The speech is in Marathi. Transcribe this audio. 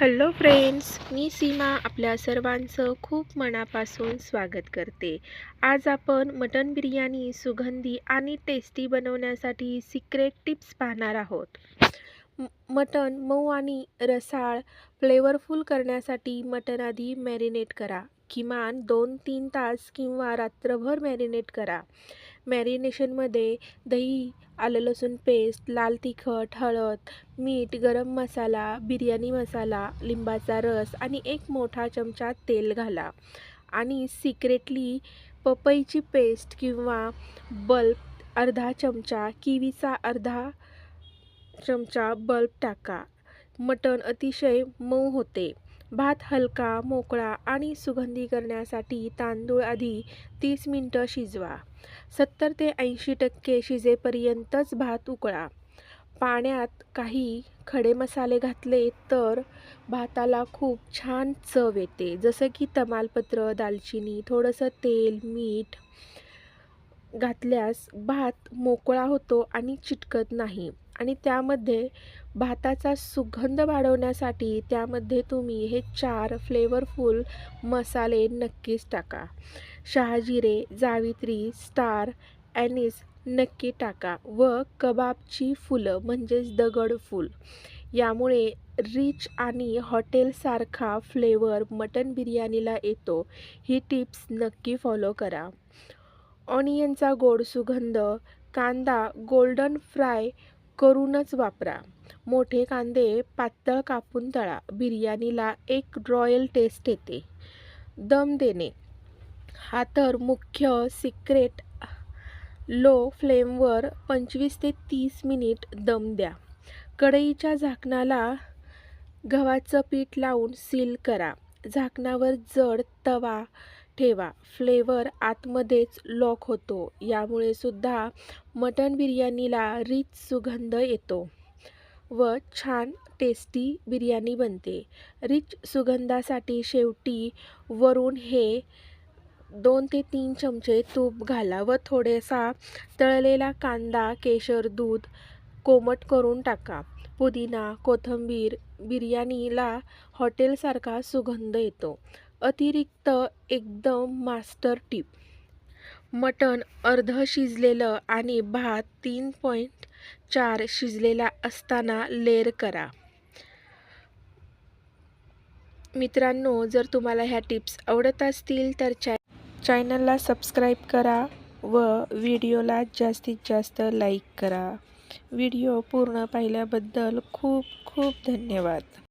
हॅलो फ्रेंड्स मी सीमा आपल्या सर्वांचं खूप मनापासून स्वागत करते. आज आपण मटन बिर्याणी सुगंधी आणि टेस्टी बनवण्यासाठी सिक्रेट टिप्स पाहणार आहोत. मटन मऊ आणि रसाळ फ्लेवरफुल करण्यासाठी मटण आधी मॅरिनेट करा. किमान दोन तीन तास किंवा रात्रभर मॅरिनेट करा. मॅरिनेशनमध्ये दही आलं लसूण पेस्ट लाल तिखट हळद मीठ गरम मसाला बिर्याणी मसाला लिंबाचा रस आणि एक मोठा चमचा तेल घाला. आणि सिक्रेटली पपईची पेस्ट किंवा बल्ब अर्धा चमचा किवीचा अर्धा चमचा बल्ब टाका. मटण अतिशय मऊ होते. भात हलका मोकळा आणि सुगंधी करण्यासाठी तांदूळ आधी तीस मिनटं शिजवा. सत्तर ते ऐंशी टक्के शिजेपर्यंतच भात उकळा. पाण्यात काही खडे मसाले घातले तर भाताला खूप छान चव येते. जसं की तमालपत्र दालचिनी थोडंसं तेल मीठ घातल्यास भात मोकळा होतो आणि चिटकत नाही. आणि त्यामध्ये भाताचा सुगंध वाढवण्यासाठी त्यामध्ये तुम्ही हे चार फ्लेवरफुल मसाले नक्कीच टाका. शहाजिरे जावित्री स्टार ॲनिस नक्की टाका व कबाबची फुलं म्हणजेच दगड फूल. यामुळे रिच आणि हॉटेलसारखा फ्लेवर मटन बिर्याणीला येतो. ही टिप्स नक्की फॉलो करा. ऑनियनचा गोड सुगंध कांदा गोल्डन फ्राय करूनच वापरा. मोठे कांदे पातळ कापून तळा. बिर्याणीला एक रॉयल टेस्ट येते. दम देणे. हा तर मुख्य सिक्रेट. लो फ्लेमवर पंचवीस ते तीस मिनिट दम द्या. कढईच्या झाकणाला गव्हाचं पीठ लावून सील करा. झाकणावर जड तवा ठेवा. फ्लेवर आतमध्येच लॉक होतो. यामुळे सुद्धा मटण बिर्याणीला रीच सुगंध येतो व छान टेस्टी बिर्याणी बनते. रिच सुगंधासाठी शेवटी वरून हे दोन ते तीन चमचे तूप घाला व थोडासा तळलेला कांदा केशर दूध कोमट करून टाका. पुदिना कोथिंबीर बिर्याणीला हॉटेलसारखा सुगंध येतो. अतिरिक्त एकदम मास्टर टीप. मटण अर्ध शिजलेलं आणि भात तीन पॉईंट चार शिजलेला असताना लेअर करा. मित्रांनो जर तुम्हाला ह्या टिप्स आवडत असतील तर चॅ चॅनलला सबस्क्राईब करा व व्हिडिओला जास्तीत जास्त लाईक करा. व्हिडिओ पूर्ण पाहिल्याबद्दल खूप खूप धन्यवाद.